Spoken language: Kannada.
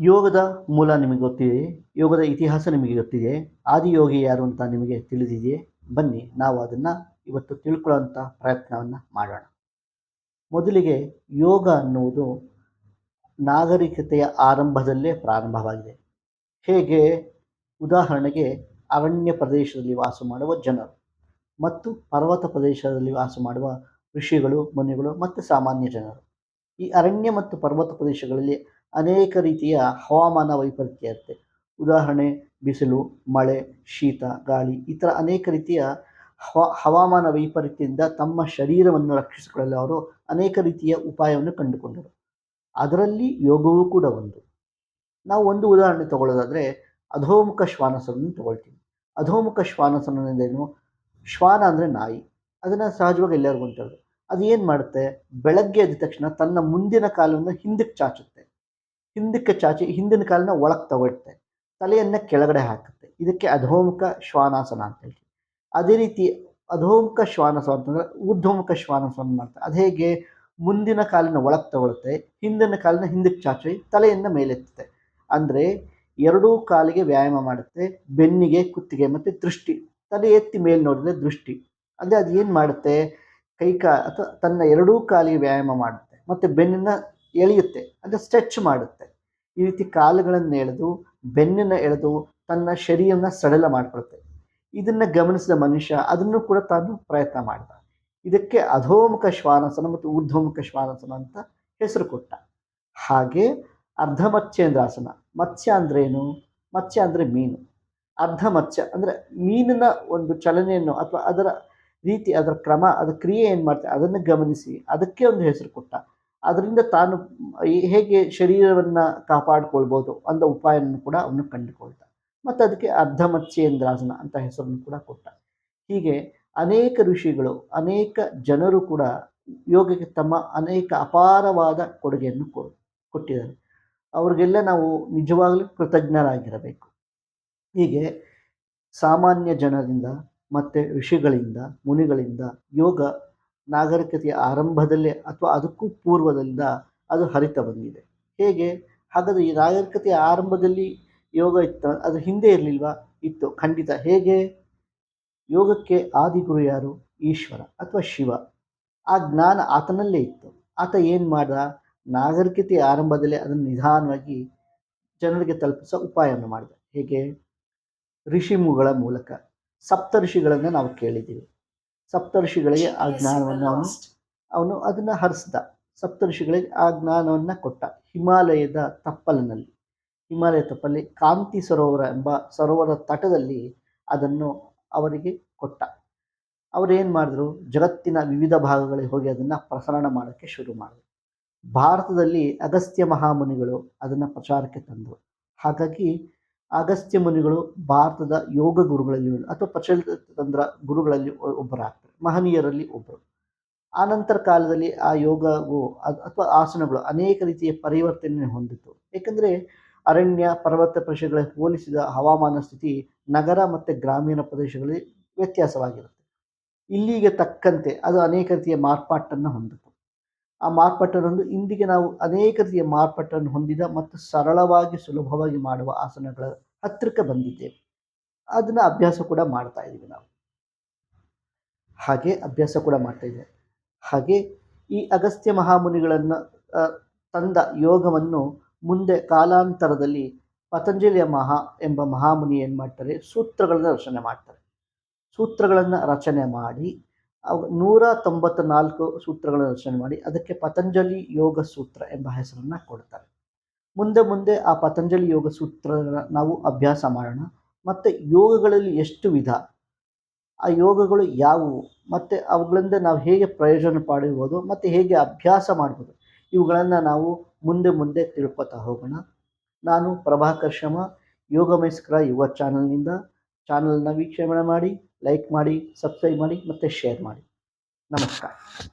ಯೋಗದ ಮೂಲ ನಿಮಗೆ ಗೊತ್ತಿದೆ ಯೋಗದ ಇತಿಹಾಸ ನಿಮಗೆ ಗೊತ್ತಿದೆ ಆದಿಯೋಗಿ ಯಾರು ಅಂತ ನಿಮಗೆ ತಿಳಿದಿದೆಯೇ? ಬನ್ನಿ, ನಾವು ಅದನ್ನು ಇವತ್ತು ತಿಳ್ಕೊಳ್ಳೋಂಥ ಪ್ರಯತ್ನವನ್ನು ಮಾಡೋಣ. ಮೊದಲಿಗೆ ಯೋಗ ಅನ್ನುವುದು ನಾಗರಿಕತೆಯ ಆರಂಭದಲ್ಲೇ ಪ್ರಾರಂಭವಾಗಿದೆ. ಹೇಗೆ? ಉದಾಹರಣೆಗೆ, ಅರಣ್ಯ ಪ್ರದೇಶದಲ್ಲಿ ವಾಸ ಮಾಡುವ ಜನರು ಮತ್ತು ಪರ್ವತ ಪ್ರದೇಶದಲ್ಲಿ ವಾಸ ಮಾಡುವ ಋಷಿಗಳು, ಮುನಿಗಳು ಮತ್ತು ಸಾಮಾನ್ಯ ಜನರು. ಈ ಅರಣ್ಯ ಮತ್ತು ಪರ್ವತ ಪ್ರದೇಶಗಳಲ್ಲಿ ಅನೇಕ ರೀತಿಯ ಹವಾಮಾನ ವೈಪರೀತ್ಯ ಇರುತ್ತೆ. ಉದಾಹರಣೆ, ಬಿಸಿಲು, ಮಳೆ, ಶೀತ, ಗಾಳಿ ಈ ಥರ ಅನೇಕ ರೀತಿಯ ಹವ, ಹವಾಮಾನ ವೈಪರೀತ್ಯದಿಂದ ತಮ್ಮ ಶರೀರವನ್ನು ರಕ್ಷಿಸಿಕೊಳ್ಳಲು ಅವರು ಅನೇಕ ರೀತಿಯ ಉಪಾಯವನ್ನು ಕಂಡುಕೊಂಡರು. ಅದರಲ್ಲಿ ಯೋಗವೂ ಕೂಡ ಒಂದು. ನಾವು ಒಂದು ಉದಾಹರಣೆ ತಗೊಳ್ಳೋದಾದರೆ, ಅಧೋಮುಖ ಶ್ವಾನಸನನ್ನು ತಗೊಳ್ತೀವಿ ಅಧೋಮುಖ ಶ್ವಾನಸನ ಅಂದ್ರೇನು ಶ್ವಾನ ಅಂದರೆ ನಾಯಿ. ಅದನ್ನು ಸಹಜವಾಗಿ ಎಲ್ಲರಿಗೂ ಅದು ಏನು ಮಾಡುತ್ತೆ? ಬೆಳಗ್ಗೆ ಎದ್ದ ತಕ್ಷಣ ತನ್ನ ಮುಂದಿನ ಕಾಲನ್ನು ಹಿಂದಕ್ಕೆ ಚಾಚುತ್ತೆ. ಹಿಂದಕ್ಕೆ ಚಾಚಿ ಹಿಂದಿನ ಕಾಲನ್ನ ಒಳಗೆ ತಗೊಳ್ತೆ. ತಲೆಯನ್ನು ಕೆಳಗಡೆ ಹಾಕುತ್ತೆ. ಇದಕ್ಕೆ ಅಧೋಮುಖ ಶ್ವಾನಾಸನ ಅಂತ ಹೇಳ್ತೀವಿ. ಅದೇ ರೀತಿ ಅಧೋಮುಖ ಶ್ವಾನಾಸನ ಅಂತಂದರೆ ಊರ್ಧ್ವಮುಖ ಶ್ವಾನಾಸನ ಮಾಡ್ತಾರೆ. ಅದು ಹೇಗೆ? ಮುಂದಿನ ಕಾಲಿನ ಒಳಗೆ ತಗೊಳುತ್ತೆ ಹಿಂದಿನ ಕಾಲಿನ ಹಿಂದಕ್ಕೆ ಚಾಚಿ ತಲೆಯನ್ನು ಮೇಲೆತ್ತುತ್ತೆ. ಅಂದರೆ ಎರಡೂ ಕಾಲಿಗೆ ವ್ಯಾಯಾಮ ಮಾಡುತ್ತೆ, ಬೆನ್ನಿಗೆ, ಕುತ್ತಿಗೆ ಮತ್ತು ದೃಷ್ಟಿ. ತಲೆ ಎತ್ತಿ ಮೇಲೆ ನೋಡಿದ್ರೆ ದೃಷ್ಟಿ. ಅಂದರೆ ಅದು ಏನು ಮಾಡುತ್ತೆ? ಕೈ ಕಾ ಅಥವಾ ತನ್ನ ಎರಡೂ ಕಾಲಿಗೆ ವ್ಯಾಯಾಮ ಮಾಡುತ್ತೆ, ಮತ್ತು ಬೆನ್ನನ್ನು ಎಳೆಯುತ್ತೆ, ಅಂದರೆ ಸ್ಟ್ರೆಚ್ ಮಾಡುತ್ತೆ. ಈ ರೀತಿ ಕಾಲುಗಳನ್ನು ಎಳೆದು ಬೆನ್ನನ್ನು ಎಳೆದು ತನ್ನ ಶರೀರನ ಸಡಲ ಮಾಡಿಕೊಡುತ್ತೆ ಇದನ್ನು ಗಮನಿಸಿದ ಮನುಷ್ಯ ಅದನ್ನು ಕೂಡ ತಾನು ಪ್ರಯತ್ನ ಮಾಡಿದ. ಇದಕ್ಕೆ ಅಧೋಮುಖ ಶ್ವಾನಸನ ಮತ್ತು ಊರ್ಧ್ವಮುಖ ಶ್ವಾನಸನ ಅಂತ ಹೆಸರು ಕೊಟ್ಟ. ಹಾಗೆ ಅರ್ಧ ಮತ್ಸ್ಯೇಂದ್ರಾಸನ ಮತ್ಸ್ಯ ಅಂದ್ರೇನು ಮತ್ಸ್ಯ ಅಂದರೆ ಮೀನು. ಅರ್ಧ ಮತ್ಸ್ಯ ಅಂದರೆ ಮೀನಿನ ಒಂದು ಚಲನೆಯನ್ನು ಅಥವಾ ಅದರ ರೀತಿ, ಅದರ ಕ್ರಮ, ಅದರ ಕ್ರಿಯೆ ಏನು ಮಾಡ್ತಾರೆ ಅದನ್ನು ಗಮನಿಸಿ, ಅದಕ್ಕೆ ಒಂದು ಹೆಸರು ಕೊಟ್ಟ. ಅದರಿಂದ ತಾನು ಹೇಗೆ ಶರೀರವನ್ನು ಕಾಪಾಡಿಕೊಳ್ಬೋದು ಅಂತ ಉಪಾಯವನ್ನು ಕೂಡ ಅವನು ಕಂಡುಕೊಳ್ತ, ಮತ್ತು ಅದಕ್ಕೆ ಅರ್ಧ ಅಂತ ಹೆಸರನ್ನು ಕೂಡ ಕೊಟ್ಟ. ಹೀಗೆ ಅನೇಕ ಋಷಿಗಳು, ಅನೇಕ ಜನರು ಕೂಡ ಯೋಗಕ್ಕೆ ತಮ್ಮ ಅನೇಕ ಅಪಾರವಾದ ಕೊಡುಗೆಯನ್ನು ಕೊಟ್ಟಿದ್ದಾರೆ. ಅವರಿಗೆಲ್ಲ ನಾವು ನಿಜವಾಗಲೂ ಕೃತಜ್ಞರಾಗಿರಬೇಕು. ಹೀಗೆ ಸಾಮಾನ್ಯ ಜನರಿಂದ, ಮತ್ತು ಋಷಿಗಳಿಂದ, ಮುನಿಗಳಿಂದ ಯೋಗ ನಾಗರಿಕತೆಯ ಆರಂಭದಲ್ಲೇ ಅಥವಾ ಅದಕ್ಕೂ ಪೂರ್ವದಿಂದ ಅದು ಹರಿತ ಬಂದಿದೆ. ಹೇಗೆ? ಹಾಗಾದರೆ ಈ ನಾಗರಿಕತೆಯ ಆರಂಭದಲ್ಲಿ ಯೋಗ ಇತ್ತು, ಅದು ಹಿಂದೆ ಇರಲಿಲ್ವಾ? ಇತ್ತು, ಖಂಡಿತ. ಹೇಗೆ? ಯೋಗಕ್ಕೆ ಆದಿಗುರು ಯಾರು? ಈಶ್ವರ ಅಥವಾ ಶಿವ. ಆ ಜ್ಞಾನ ಆತನಲ್ಲೇ ಇತ್ತು. ಆತ ಏನು ಮಾಡ್ದ? ನಾಗರಿಕತೆಯ ಆರಂಭದಲ್ಲೇ ಅದನ್ನು ನಿಧಾನವಾಗಿ ಜನರಿಗೆ ತಲುಪಿಸೋ ಉಪಾಯವನ್ನು ಮಾಡಿದ. ಹೇಗೆ? ಋಷಿಮುಗಳ ಮೂಲಕ. ಸಪ್ತ ಋಷಿಗಳನ್ನು ನಾವು ಕೇಳಿದ್ದೀವಿ. ಸಪ್ತ ಋಷಿಗಳಿಗೆ ಆ ಜ್ಞಾನವನ್ನು ಅವನು ಅವನು ಅದನ್ನು ಹರಿಸ್ದ. ಸಪ್ತರ್ಷಿಗಳಿಗೆ ಆ ಜ್ಞಾನವನ್ನು ಕೊಟ್ಟ. ಹಿಮಾಲಯದ ತಪ್ಪಲಿನಲ್ಲಿ. ಹಿಮಾಲಯ ತಪ್ಪಲ್ಲಿ ಕಾಂತಿ ಸರೋವರ ಎಂಬ ಸರೋವರ ತಟದಲ್ಲಿ ಅದನ್ನು ಅವರಿಗೆ ಕೊಟ್ಟ. ಅವರೇನು ಮಾಡಿದ್ರು? ಜಗತ್ತಿನ ವಿವಿಧ ಭಾಗಗಳಿಗೆ ಹೋಗಿ ಅದನ್ನು ಪ್ರಸರಣ ಮಾಡೋಕ್ಕೆ ಶುರು ಮಾಡಿದ್ರು. ಭಾರತದಲ್ಲಿ ಅಗಸ್ತ್ಯ ಮಹಾಮುನಿಗಳು ಅದನ್ನು ಪ್ರಚಾರಕ್ಕೆ ತಂದರು. ಹಾಗಾಗಿ ಅಗಸ್ತ್ಯ ಮುನಿಗಳು ಭಾರತದ ಯೋಗ ಗುರುಗಳಲ್ಲಿ ಅಥವಾ ಪ್ರಚಲಿತ ತಂತ್ರ ಗುರುಗಳಲ್ಲಿ ಒಬ್ಬರಾಗ್ತಾರೆ. ಮಹನೀಯರಲ್ಲಿ ಒಬ್ಬರು ಆನಂತರ ಕಾಲದಲ್ಲಿ ಆ ಯೋಗವು ಅಥವಾ ಆಸನಗಳು ಅನೇಕ ರೀತಿಯ ಪರಿವರ್ತನೆ ಹೊಂದಿತ್ತು. ಏಕೆಂದರೆ ಅರಣ್ಯ, ಪರ್ವತ ಪ್ರದೇಶಗಳಿಗೆ ಹೋಲಿಸಿದ ಹವಾಮಾನ ಸ್ಥಿತಿ ನಗರ ಮತ್ತು ಗ್ರಾಮೀಣ ಪ್ರದೇಶಗಳಲ್ಲಿ ವ್ಯತ್ಯಾಸವಾಗಿರುತ್ತೆ. ಇಲ್ಲಿಗೆ ತಕ್ಕಂತೆ ಅದು ಅನೇಕ ರೀತಿಯ ಮಾರ್ಪಾಟನ್ನು ಹೊಂದಿತು ಆ ಮಾರ್ಪಾಟನ್ನು ಇಂದಿಗೆ ನಾವು ಅನೇಕ ರೀತಿಯ ಮಾರ್ಪಟ್ಟನ್ನು ಹೊಂದಿದ ಮತ್ತು ಸರಳವಾಗಿ ಸುಲಭವಾಗಿ ಮಾಡುವ ಆಸನಗಳ ಹತ್ತಿರಕ್ಕೆ ಬಂದಿದ್ದೇವೆ. ಅದನ್ನು ಅಭ್ಯಾಸ ಕೂಡ ಮಾಡ್ತಾ ಇದ್ದೀವಿ ನಾವು. ಹಾಗೆ ಅಭ್ಯಾಸ ಕೂಡ ಮಾಡ್ತಾ ಇದ್ದೇವೆ. ಹಾಗೆ ಈ ಅಗಸ್ತ್ಯ ಮಹಾಮುನಿಗಳನ್ನು ತಂದ ಯೋಗವನ್ನು ಮುಂದೆ ಕಾಲಾಂತರದಲ್ಲಿ ಪತಂಜಲಿಯ ಮಹಾ ಎಂಬ ಮಹಾಮುನಿ ಏನು ಮಾಡ್ತಾರೆ? ಸೂತ್ರಗಳನ್ನು ರಚನೆ ಮಾಡ್ತಾರೆ. ಸೂತ್ರಗಳನ್ನು ರಚನೆ ಮಾಡಿ ನೂರ ತೊಂಬತ್ತ ನಾಲ್ಕು ಸೂತ್ರಗಳನ್ನು ರಚನೆ ಮಾಡಿ ಅದಕ್ಕೆ ಪತಂಜಲಿ ಯೋಗ ಸೂತ್ರ ಎಂಬ ಹೆಸರನ್ನು ಕೊಡ್ತಾರೆ. ಮುಂದೆ ಮುಂದೆ ಆ ಪತಂಜಲಿ ಯೋಗ ಸೂತ್ರ ನಾವು ಅಭ್ಯಾಸ ಮಾಡೋಣ. ಮತ್ತು ಯೋಗಗಳಲ್ಲಿ ಎಷ್ಟು ವಿಧ? ಆ ಯೋಗಗಳು ಯಾವುವು? ಮತ್ತು ಅವುಗಳಿಂದ ನಾವು ಹೇಗೆ ಪ್ರಯೋಜನ ಪಡೆಯಬಹುದು? ಮತ್ತು ಹೇಗೆ ಅಭ್ಯಾಸ ಮಾಡ್ಬೋದು? ಇವುಗಳನ್ನು ನಾವು ಮುಂದೆ ಮುಂದೆ ತಿಳ್ಕೊತಾ ಹೋಗೋಣ. ನಾನು ಪ್ರಭಾಕರ್ ಯೋಗ ಮೈಸ್ಕರ ಯುವ ಚಾನಲ್ನಿಂದ. ಚಾನಲ್ನ ವೀಕ್ಷಣೆ ಮಾಡಿ, ಲೈಕ್ ಮಾಡಿ, ಸಬ್ಸ್ಕ್ರೈಬ್ ಮಾಡಿ, ಮತ್ತು ಶೇರ್ ಮಾಡಿ. नमस्कार